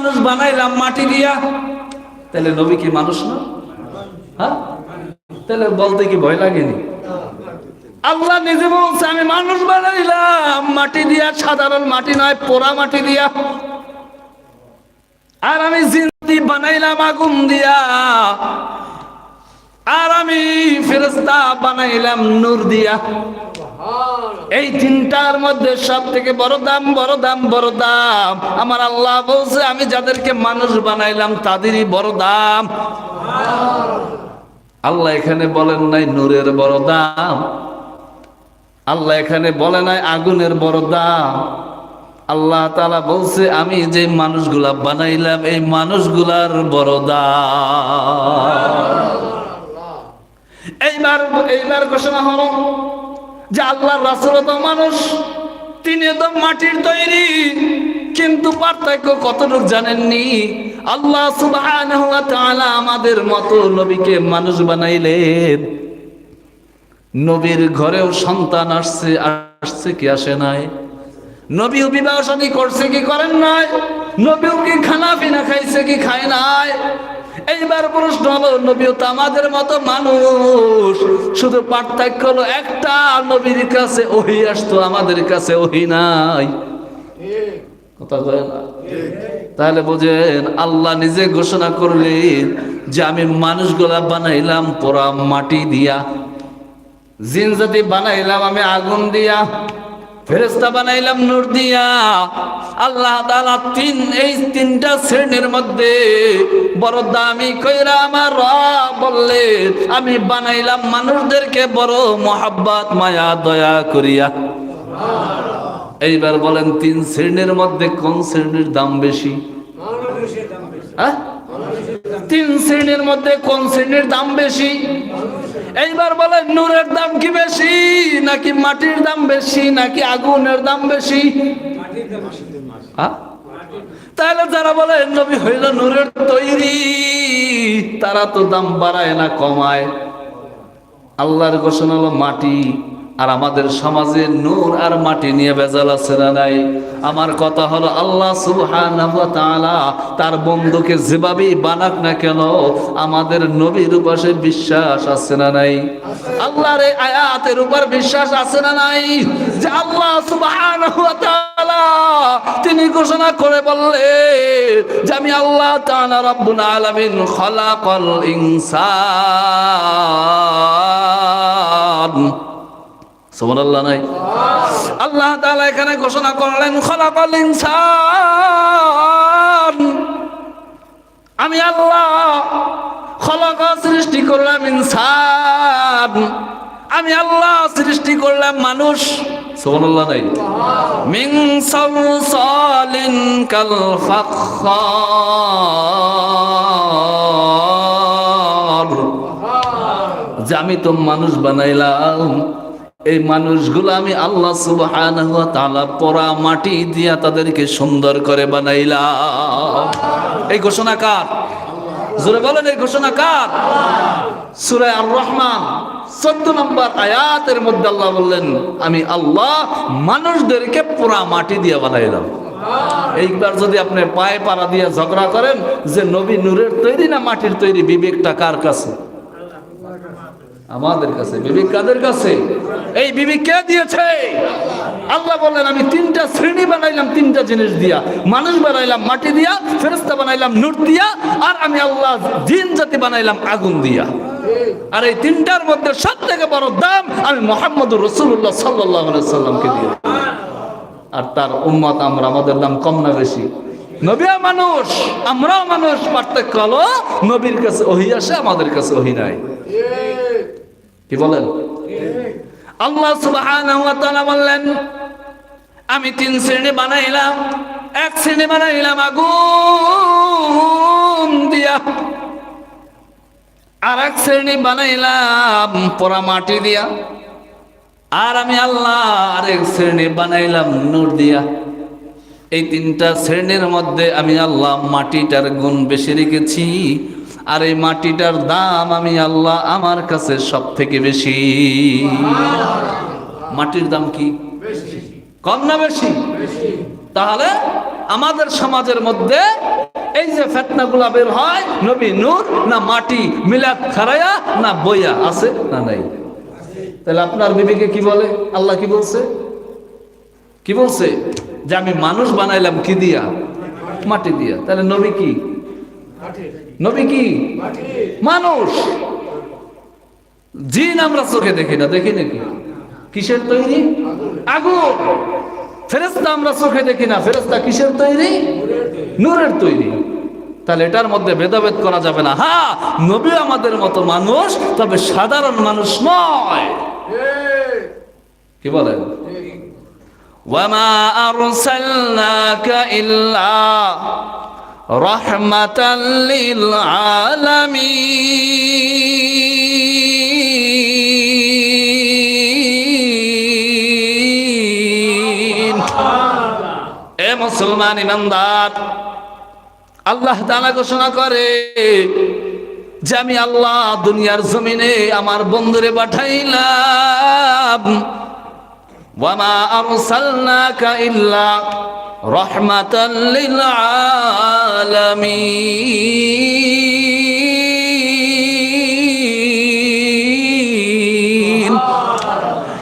মানুষ বানাইলাম মাটি দিয়া, তাহলে নবী কি মানুষ না? হ্যাঁ? তাহলে বলতে কি ভয় লাগেনি? আল্লাহ নিজে বলছে, আমি মানুষ বানাইলাম, মাটি দিয়া, সাধারণ মাটি নয়, পোড়া মাটি দিয়া। আর আমি জিন্দি বানাইলাম আগুন দিয়া আর আমি ফেরেস্তা বানাইলাম নূর দিয়া। এই তিনটার মধ্যে সব থেকে বড় দাম বড় দাম বড় দাম। আমার আল্লাহ বলছে, আমি যাদেরকে মানুষ বানাইলাম, তাদেরই বড় দাম। আল্লাহ এখানে বলেন নাই নূরের বড় দাম। আল্লাহ এখানে বলে নাই আগুনের বড় দাম। আল্লাহ তালা বলছে, আমি যে মানুষগুলা বানাইলাম, এই মানুষগুলার বড় দাম। এইবার এইবার ঘোষণা হলো যে আল্লাহর রাসুল তো মানুষ, তিনি তো মাটির তৈরি, কিন্তু পার্থক্য কতটুকু জানেননি? আল্লাহ তাআলা আমাদের মতো নবীকে মানুষ বানাইলেন। নবীর ঘরেও সন্তান আসছে আসছে কি আসে নাই? নবীও বিবাহ করছে কি করেন নাই? নবীও কি খানা পিনা খাইছে কি খায় নাই? এইবার প্রশ্ন হলো নবীও তো আমাদের মতো মানুষ। শুধু পার্থক্য হলো একটা, নবীর কাছে ওহি আসতো, আমাদের কাছে ওহি নাই। তাহলে বোঝেন, আল্লাহ নিজে ঘোষণা করলেন যে আমি মানুষগুলা বানাইলাম, পোড়া মাটি দিয়া। জিন জাতি বানাইলাম, আমি আগুন দিয়া। ফেরেস্তা বানাইলাম নূর দিয়া। আল্লাহ তাআলা তিন এই তিনটা শ্রেণির মধ্যে বড় দামি কইরা আমার রব বললেন আমি বানাইলাম মানুষদেরকে বড় মোহাব্বত মায়া দয়া করিয়া। এইবার বলেন তিন শ্রেণির মধ্যে কোন শ্রেণির দাম বেশি। হ্যাঁ? তিন শ্রেণির মধ্যে কোন শ্রেণির দাম বেশি? এইবার বলেন, নূরের দাম কি বেশি, নাকি মাটির দাম বেশি, নাকি আগুনের দাম বেশি? তাহলে যারা বলে, নবী হইল নূরের তৈরি, তারা তো দাম বাড়ায় না, কমায়। আল্লাহর ঘোষণা হলো মাটি। আর আমাদের সমাজে নূর আর মাটি নিয়ে বেজাল আছে না নাই? আমার কথা হলো আল্লাহ সুবহানাহু তার বন্ধুকে যেভাবেই বানাক না কেন, আমাদের নবীর উপরে বিশ্বাস আছে না নাই? আল্লাহর এই আয়াতের উপর বিশ্বাস আছে না নাই? যে আল্লাহ তাআলা তিনি ঘোষণা করে বললেন যে আমি আল্লাহ তাআলা রাব্বুল আলামিন খলাকাল ইনসান। আল্লাহ তাআলা এখানে ঘোষণা করলেন আমি আল্লাহ সৃষ্টি করলাম ইনসান। আমি আল্লাহ সৃষ্টি করলাম মানুষ। মিন কাল আমি তো মানুষ বানাইলাম। এই মানুষগুলো আমি আল্লাহ ওয়া তাআলা মাটি দিয়া তাদেরকে সুন্দর করে বানাইলাম। এই ঘোষণা কার? জোরে বলেন, এই ঘোষণা কার? সূরা আর রহমান চোদ্দ নম্বর আয়াতের মধ্যে আল্লাহ বললেন, আমি আল্লাহ মানুষদেরকে পোড়া মাটি দিয়া বানাইলাম। এইবার যদি আপনি পায়ে পাড়া দিয়ে ঝগড়া করেন, যে নবী নূরের তৈরি না মাটির তৈরি, বিবেকটা কার কাছে? আমাদের কাছে, বিবেক কাদের কাছে? এই বিবেক কে দিয়েছে? আল্লাহ বললেন, আমি তিনটা শ্রেণি বানাইলাম, তিনটা জিনিস দিয়া। মানুষ বানাইলাম, মাটি দিয়া ফেরেস্তা বানাইলাম, নূর দিয়া, আর আমি আল্লাহ জিন জাতি বানাইলাম, আগুন দিয়া। আর এই তিনটার মধ্যে সব থেকে বড় দাম আমি মোহাম্মদ রসুল্লাহ সাল্লাহ সাল্লামকে দিয়ে আর তার উম্মত আমরা, আমাদের নাম কম না বেশি। নবিয়া মানুষ, আমরাও মানুষ, পার্থক্য হলো, নবীর কাছে ওহি আসে, আমাদের কাছে ওহি নাই। কি বলেন? আল্লাহ তাআলা বললেন, আমি তিন শ্রেণি বানাইলাম, এক শ্রেণি বানাইলাম আগুন দিয়া। আর এক শ্রেণি বানাইলাম পোড়া মাটি দিয়া। আর আমি আল্লাহ আরেক শ্রেণি বানাইলাম নূর দিয়া। এই তিনটা শ্রেণির মধ্যে আমি আল্লাহ মাটিটার গুণ বেশি রেখেছি। আর এই মাটিটার দাম আমি আল্লাহ আমার কাছে সব থেকে বেশি মাটির দাম কি? কম না বেশি? তাহলে আমাদের সমাজের মধ্যে এই যে ফেতনাগুলা বের হয় নবী নূর না মাটি মিলাদ খারায়া না বইয়া আছে না নাই? তাহলে আপনার বিবেকে কি বলে? আল্লাহ কি বলছে? কি বলছে? যে আমি মানুষ বানাইলাম কি দিয়া? মাটি দিয়া। তাহলে নবী কি? নবী কি? মানুষ। জিন আমরা চোখে দেখি না, দেখি নাকি? কিসের তৈরি? আগুন। ফেরেস্তা আমরা চোখে দেখি না ফেরেস্তা কিসের তৈরি? নূরের তৈরি। তাহলে এটার মধ্যে ভেদাভেদ করা যাবে না। হ্যাঁ নবী আমাদের মতো মানুষ, তবে সাধারণ মানুষ নয়। কি বলে ওয়ামা আরসালনাকা ইল্লা رحمة للعالمين এ মুসলমান ইমানদার আল্লাহ তাআলা ঘোষণা করে যে আমি আল্লাহ দুনিয়ার জমিনে আমার বন্ধুরে পাঠাইলাম ওয়ামা আরসালনাকা ইল্লা লিল আলামিন।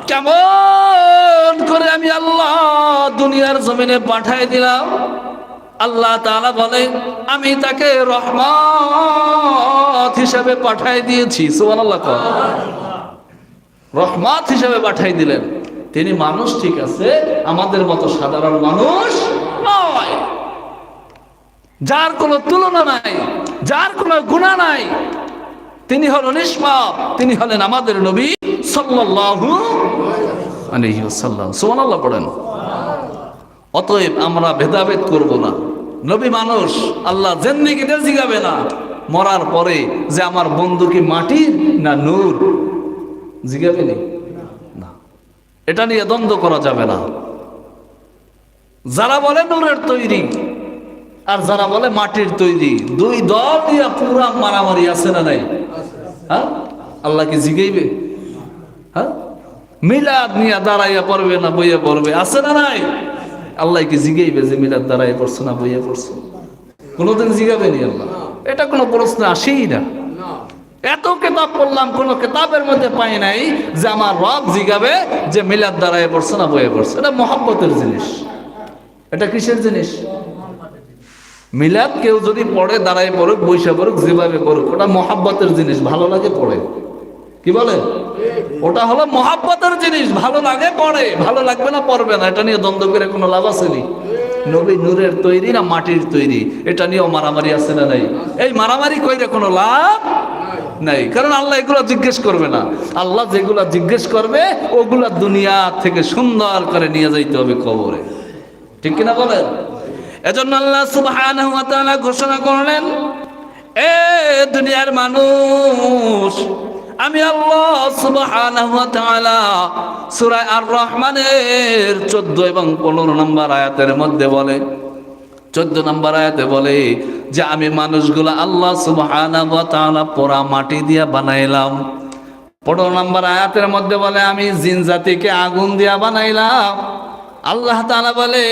কেমন করে আমি আল্লাহ দুনিয়ার জমিনে পাঠাই দিলাম? আল্লাহ তাআলা বলে আমি তাকে রহমত হিসাবে পাঠাই দিয়েছি। সুবহানাল্লাহ কর। রহমত হিসাবে পাঠাই দিলেন। তিনি মানুষ, ঠিক আছে, আমাদের মতো সাধারণ মানুষ নয়। যার কোনো তুলনা নাই, যার কোনো গুণা নাই, তিনি হলেন নিষ্পাপ তিনি হলেন আমাদের নবী সাল্লাল্লাহু আলাইহি ওয়াসাল্লাম। সুবহানাল্লাহ পড়েন। অতএব আমরা ভেদাভেদ করব না। নবী মানুষ, আল্লাহ জেন্দিগিতে জিগাবে না। মরার পরে যে আমার বন্ধু কি মাটির না নূর, জিগাবে না? এটা নিয়ে দ্বন্দ্ব করা যাবে না। যারা বলে নূরের তৈরি আর যারা বলে মাটির তৈরি, দুই দল দিয়া পুরা মারামারি আছে না নাই? হ্যাঁ? আল্লাহ কি জিগাইবে? হ্যাঁ? মিলাদ নিয়ে দাঁড়াইয়া পড়বে না বইয়া পড়বে, আছে না নাই? আল্লাহ কি জিগাইবে যে মিলাদ দাঁড়াইয়া পড়ছো না বইয়া পড়ছো? কোনোদিন জিগাবে নি আল্লাহ? এটা কোনো প্রশ্ন আসেই না। এত কেতাব পড়লাম, কোন কেতাবের মধ্যে পাই নাই যে আমার রব জিগাবে যে মিলাদ দাঁড়ায় পড়ছে না বয়ে পড়ছে। এটা মহাব্বতের জিনিস। এটা কিসের জিনিস? মিলাদ কেউ যদি পড়ে, দাঁড়ায় পড়ুক, বৈশা পড়ুক, যেভাবে পড়ুক, ওটা মহাব্বতের জিনিস। ভালো লাগে পড়ে। কি বলে? ওটা হলো মহাব্বতের জিনিস। ভালো লাগে পড়ে, ভালো লাগবে না পড়বে না। এটা নিয়ে দ্বন্দ্ব করে কোনো লাভ আছে নি? নবী নূরের তৈরি না মাটির তৈরি? এটা নিয়েও মারামারি আছে না নাই? এই মারামারি কইরে কোনো লাভ নাই। কারণ আল্লাহ এগুলো জিজ্ঞেস করবে না। আল্লাহ যেগুলো জিজ্ঞেস করবে, ওগুলা দুনিয়া থেকে সুন্দর করে নিয়ে যাইতে হবে কবরে। ঠিক কিনা বলেন? এজন্য আল্লাহ সুবহানাহু ওয়া তাআলা ঘোষণা করলেন, এ দুনিয়ার মানুষ, আমি আল্লাহ সুবহানাহু ওয়া তাআলা সূরা আর রহমানের 14 এবং 15 নম্বর আয়াতের মধ্যে বলে, চোদ্দ নম্বর আয়াতে বলে যে আমি মানুষগুলো আল্লাহ তাআলা পোড়া মাটি দিয়া বানাইলাম। পনেরো নম্বর আয়াতের মধ্যে বলে, আমি জিন জাতিকে আগুন দিয়া বানাইলাম। আল্লাহ তাআলা বলে,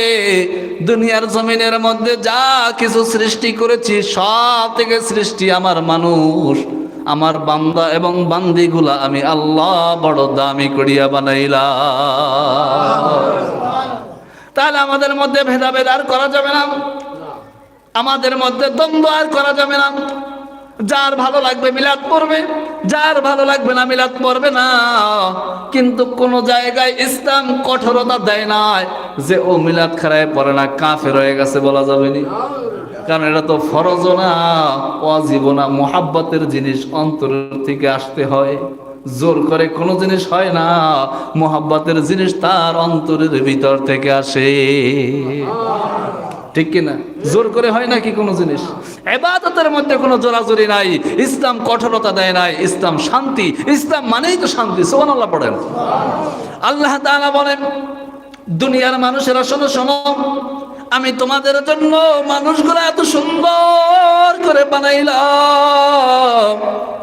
দুনিয়ার জমিনের মধ্যে যা কিছু সৃষ্টি করেছি, সব থেকে সৃষ্টি আমার মানুষ। আমার বান্দা এবং বান্দিগুলা আমি আল্লাহ বড় দামি করিয়া বানাইলাম। তাহলে আমাদের মধ্যে ভেদাভেদ আর করা যাবে না। আমাদের মধ্যে দ্বন্দ্ব আর করা যাবে না। যার ভালো লাগবে মিলাদ পড়বে, যার ভালো লাগবে না মিলাদ পড়বে না। কিন্তু কোন জায়গায় ইসলাম কঠোরতা দেয় না যে, ও মিলাদ খারায় পড়ে না, কাফের হয়ে গেছে বলা যাবে নি। কারণ এটা তো ফরজ না অজীব না। মোহাব্বতের জিনিস অন্তরের থেকে আসতে হয়। জোর করে কোনো জিনিস হয় না, মোহাব্বতের জিনিস তার অন্তরের ভিতর থেকে আসে। ঠিক কিনা? জোর করে হয় নাকি কোনো জিনিস? এবাদতের মধ্যে কোনো জোরাজোরি নাই, ইসলাম কঠোরতা দেয় নাই, ইসলাম শান্তি, ইসলাম মানেই তো শান্তি সোহান আল্লাহ পড়েন। আল্লাহ তাআলা বলেন, দুনিয়ার মানুষেরা শোনো শোনো, আমি তোমাদের জন্য মানুষগুলো এত সুন্দর করে বানাইলাম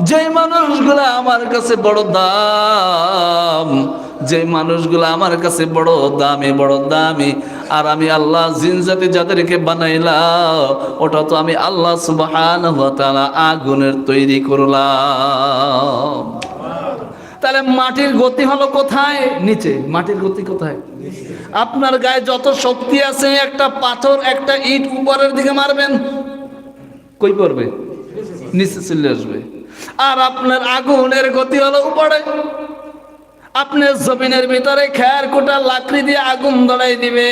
যে মানুষগুলো আমার কাছে বড় দাম যে মানুষগুলো আমার কাছে বড় দামি বড় দামি, আর আমি আল্লাহ জিন জাতি যাদেরকে বানাইলাম, ওটা তো আমি আল্লাহ সুবহানাহু ওয়া আগুনের তৈরি করলাম। তাহলে মাটির গতি হলো কোথায়? নিচে। মাটির গতি কোথায়? আপনার গায়ে যত শক্তি আছে, একটা পাথর, একটা ইট উপরের দিকে মারবেন, কই পড়বে? নিচে চলে আসবে। আর আপনার আগুনের গতি হলো উপরে। আপনি জমিনের ভিতরে খেয়ার কোটা, লাকড়ি দিয়ে আগুন ধরাই দিবে।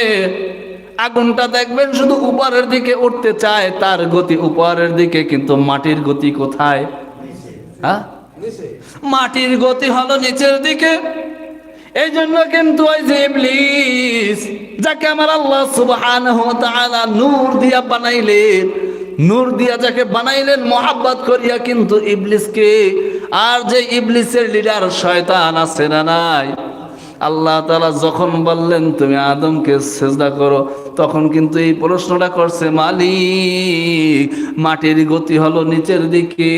আগুনটা দেখবেন শুধু উপরের দিকে উঠতে চায়, তার গতি উপরের দিকে, কিন্তু মাটির গতি কোথায়? হ্যাঁ? মাটির গতি হলো নিচের দিকে। এই জন্য কিন্তু ওই ইবলিস, যাকে আমার আল্লাহ সুবহানাহু নূর দিয়া বানাইলেন, নূর দিয়া যাকে বানাইলেন, মোহাব্বত করিয়া কিন্তু ইবলিসকে আর যে ইবলিসের লিডার শয়তান আছে না নাই? আল্লাহ তাআলা যখন বললেন, তুমি আদমকে সেজদা করো, তখন কিন্তু এই প্রশ্নটা করছে, মালিক, মাটির গতি হলো নিচের দিকে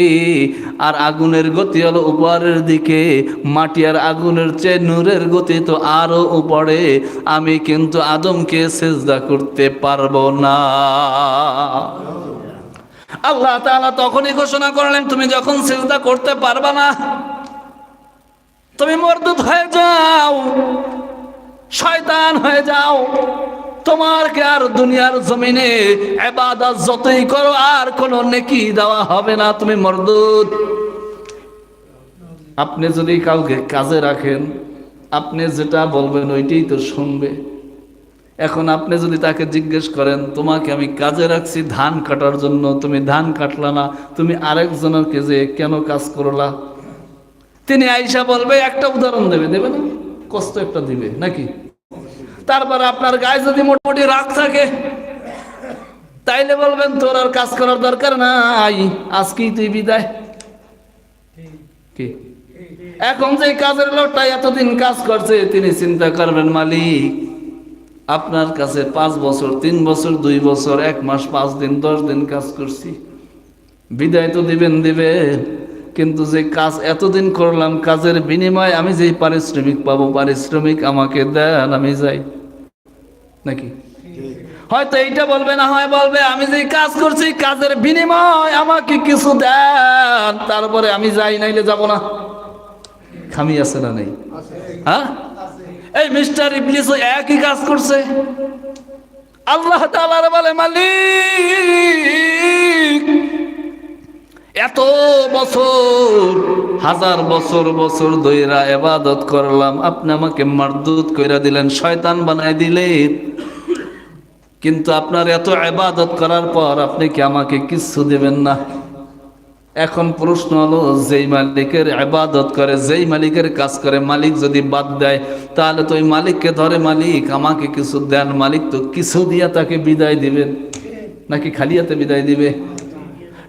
আর আগুনের গতি হলো উপরের দিকে। মাটি আর আগুনের চেয়ে নূরের গতি তো আরও উপরে। আমি কিন্তু আদমকে সেজদা করতে পারব না। আল্লাহ তাআলা তখনই ঘোষণা করলেন, তুমি যখন সেজদা করতে পারবা না, তুমি মরদুদ হয়ে যাও, শয়তান হয়ে যাও, তোমার কে আর দুনিয়ার জমিনে এবাদত যতই করো, আর কোনো নেকি দেওয়া হবে না, তুমি মরদুত আপনি যদি কাউকে কাজে রাখেন, আপনি যেটা বলবেন ওইটাই তো শুনবে। এখন আপনি যদি তাকে জিজ্ঞেস করেন, তোমাকে আমি কাজে রাখছি, ধান কাটার জন্য, তুমি ধান কাটলা না, তুমি আরেকজনকে যে কেন কাজ করলা? তিনি আইসা বলবে, একটা উদাহরণ দেবে দেবে না? কষ্ট একটা দিবে, নাকি? তারপরে আপনার গায়ে যদি মোটামুটি রাগ থাকে, তাইলে বলবেন, তোর আর কাজ করার দরকার নাই, আজকেই তুই বিদায়। কি? এখন যে কাজের লোকটা এতদিন কাজ করছে, তিনি চিন্তা করবেন, মালিক আপনার কাছে পাঁচ বছর, তিন বছর, দুই বছর, এক মাস, পাঁচ দিন, দশ দিন কাজ করছি। বিদায় তো দিবেন দিবেন। কিন্তু যে কাজ এতদিন করলাম, কাজের বিনিময়ে আমি যে পারিশ্রমিক পাবো, পারিশ্রমিক আমাকে দেন, আমি যাই। নাকি? হয়তো এইটা বলবে, না হয় বলবে, আমি যে কাজ করছি, কাজের বিনিময় আমাকে কিছু দেন, তারপরে আমি যাই, নাইলে যাব না। খামি আছে না নেই? হ্যাঁ? এই মিস্টার ইবলিস একই কাজ করছে। আল্লাহ তাআলার বলে, মালিক, এত বছর, হাজার বছর বছর দইরা এবাদত করলাম, আপনি আমাকে মারদুত কইরা দিলেন, শয়তান বানাই দিলেন কিন্তু আপনার এত এবাদত করার পর আপনি কি আমাকে কিচ্ছু দেবেন না? এখন প্রশ্ন হলো, যেই মালিকের এবাদত করে, যেই মালিকের কাজ করে, মালিক যদি বাদ দেয়, তাহলে তো ওই মালিককে ধরে, মালিক আমাকে কিছু দেন, মালিক তো কিছু দিয়া তাকে বিদায় দিবেন নাকি খালিয়াতে বিদায় দিবে?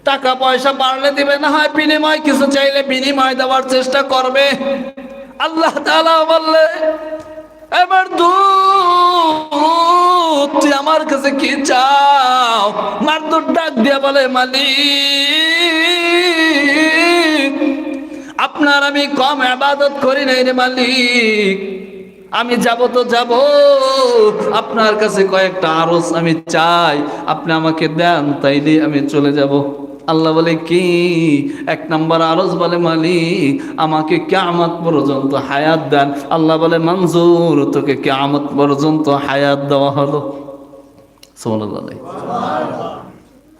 টাকা পয়সা বাড়লে দিবে, না হয় বিনিময়, কিছু চাইলে বিনিময় দেওয়ার চেষ্টা করবে। আল্লাহ তাআলা বললে, এবার তুই আমার কাছে কি চাও? মারদুর ডাক দিয়া বলে, মালিক আপনার আমি কম আবাদত করি নাই রে মালিক। আমি যাব তো যাব আপনার কাছে কয়েকটা আরস আমি চাই। আপনি আমাকে দেন তাইলে আমি চলে যাব। আল্লাহ বলে কি? এক নাম্বার আরজ বলে মালিক আমাকে কেয়ামত পর্যন্ত হায়াত দেন। আল্লাহ বলে মঞ্জুর তোকে কেয়ামত পর্যন্ত হায়াত দেওয়া হলো। সুবহানাল্লাহ।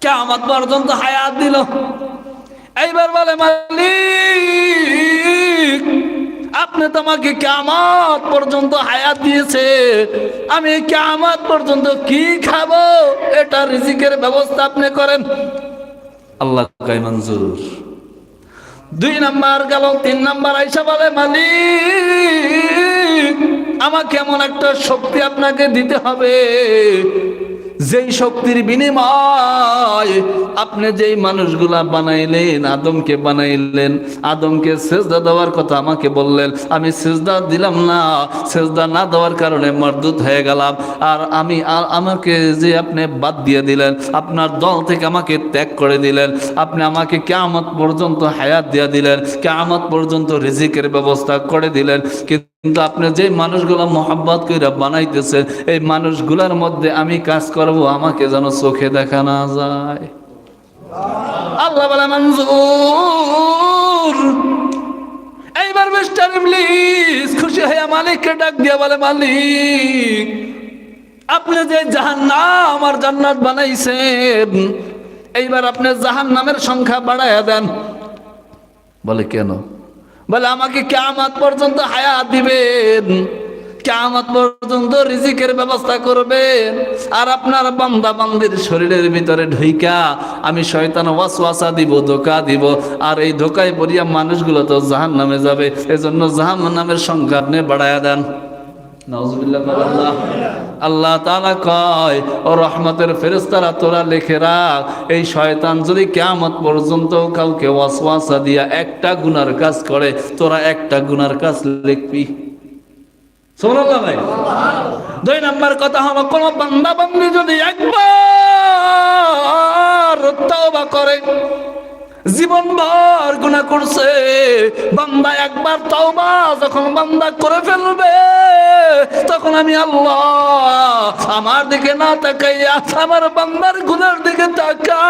কেয়ামত পর্যন্ত হায়াত দিল। এইবার বলে, মালিক, আপনি তো আমাকে পর্যন্ত হায়াত দিয়েছে। আমি কেমত পর্যন্ত কি খাব? এটা রিজিকের ব্যবস্থা আপনি করেন। আল্লাহ মঞ্জুর। দুই নাম্বার গেল, তিন নাম্বার আইসা বলে, মালিক, আমাকে এমন একটা শক্তি আপনাকে দিতে হবে। যেই শক্তির বিনিময় আপনি যেই মানুষগুলা বানাইলেন, আদমকে বানাইলেন, আদমকে সেজদা দেওয়ার কথা আমাকে বললেন, আমি সেজদা দিলাম না, সেজদা না দেওয়ার কারণে মরদুত হয়ে গেলাম। আর আমি, আর আমাকে যে আপনি বাদ দিয়ে দিলেন, আপনার দল থেকে আমাকে ত্যাগ করে দিলেন, আপনি আমাকে কেয়ামত পর্যন্ত হায়াত দিয়ে দিলেন, কেয়ামত পর্যন্ত রিজিকের ব্যবস্থা করে দিলেন। কিন্তু আপনি যে মানুষগুলো মোহাম্মত করে বানাইতেছেন, এই মানুষগুলোর মধ্যে আমি কাজ করব আমাকে যেন চোখে দেখা না যায়। আল্লাহ বলে, মঞ্জুর। এইবার মিস্টার খুশি মালিককে ডাক দিয়ে বলে, মালিক, আপনি যে জাহান্নাম আমার জান্নাত বানাইছেন, এইবার আপনি জাহান্নামের সংখ্যা বাড়াইয়া দেন। বলে, কেন? বলে, আমাকে কেমত পর্যন্ত হায়াত দিবেন। কেমত পর্যন্ত রিজিকের ব্যবস্থা করবেন। আর আপনার বান্দা বান্দির শরীরের ভিতরে ঢুইকা আমি শয়তান ওয়াসওয়াসা দিব, ধোকা দিব। আর এই ধোকায় পড়িয়া মানুষগুলো তো জাহান নামে যাবে। এজন্য জাহান নামের সংখ্যা আপনি বাড়াইয়া দেন। আল্লাহ তাআলা কয়, ও রহমতের ফেরেশতারা, তোরা লিখে রাখ, এই শয়তান যদি কিয়ামত পর্যন্ত কাউকে ওয়াসওয়াসা দিয়া একটা গুনার কাজ করে, তোরা একটা গুনার কাজ লিখবি। দুই নাম্বার কথা হলো, কোন বান্দা বান্দি যদি একবার তওবা করে জীবন ভর গুণা করছে, বান্দা একবার তওবা যখন বান্দা করে ফেলবে, তখন আমি আল্লাহ আমার দিকে না তাকাইয়া আমার বান্দার গুনার দিকে যখন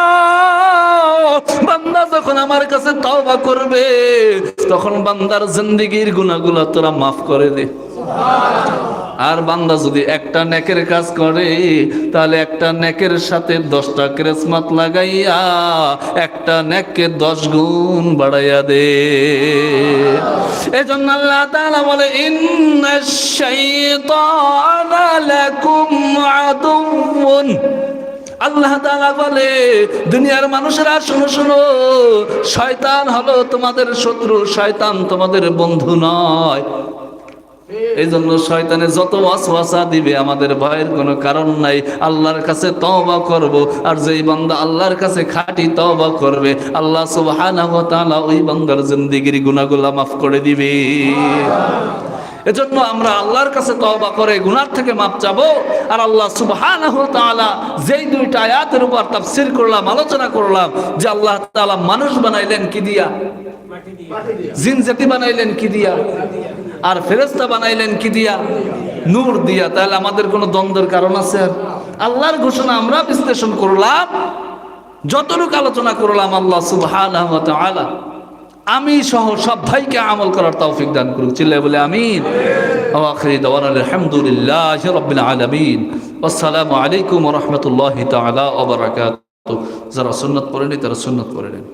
আমার কাছে তওবা করবে, তখন বান্দার জিন্দেগির গুনাহগুলো তোরা মাফ করে দে। আর বান্দা যদি একটা নেকের কাজ করে, তাহলে একটা নেকের সাথে দশটা ক্রেসমাত লাগাইয়া একটা নেককে দশ গুণ বাড়াইয়া দে। এজন্য আল্লাহ তাআলা বলে ইন্নাশ শাইতানা লাকুম আদুউন। আল্লাহ বলে, দুনিয়ার মানুষেরা, শুনো শুনো, শয়তান হলো তোমাদের শত্রু, শয়তান তোমাদের বন্ধু নয়। এই জন্য শয়তানে যত ওয়াসওয়াসা দিবে, আমাদের ভয়ের কোনো কারণ নাই। আল্লাহর কাছে তওবা করব, আর যেই বান্দা আল্লাহর কাছে খাঁটি তওবা করবে, আল্লাহ সুবহানাহু ওয়া তাআলা ওই বান্দার জিন্দেগির গুনাহগুলো মাফ করে দিবে। এজন্য আমরা আল্লাহর কাছে তওবা করে গুনার থেকে মাপ চাবো। আর আল্লাহ সুবহানাহু তাআলা যেই দুইটা আয়াতের উপর তাফসীর করলাম, আলোচনা করলাম, যে আল্লাহ তাআলা মানুষ বানাইলেন কি দিয়া? জিন জাতি বানাইলেন কি দিয়া? আর ফেরেস্তা বানাইলেন কি দিয়া? নূর দিয়া। তাহলে আমাদের কোনো দ্বন্দ্বের কারণ আছে আল্লাহর ঘোষণা আমরা বিশ্লেষণ করলাম, যতটুকু আলোচনা করলাম আল্লাহ সুবহানাহু ওয়া তাআলা। আমি সহ সব ভাইকে আমল করার তৌফিক দান করুক। চিল্লাই বলে আমিন। আখিরি দাওয়ানা আলহামদুলিল্লাহ রাব্বিল আলামিন। আসসালামু আলাইকুম রাহমাতুল্লাহি তাআলা ওয়া বারাকাতুহু। যারা সুন্নাত পড়েনি তারা সুন্নাত পড়ে নেন।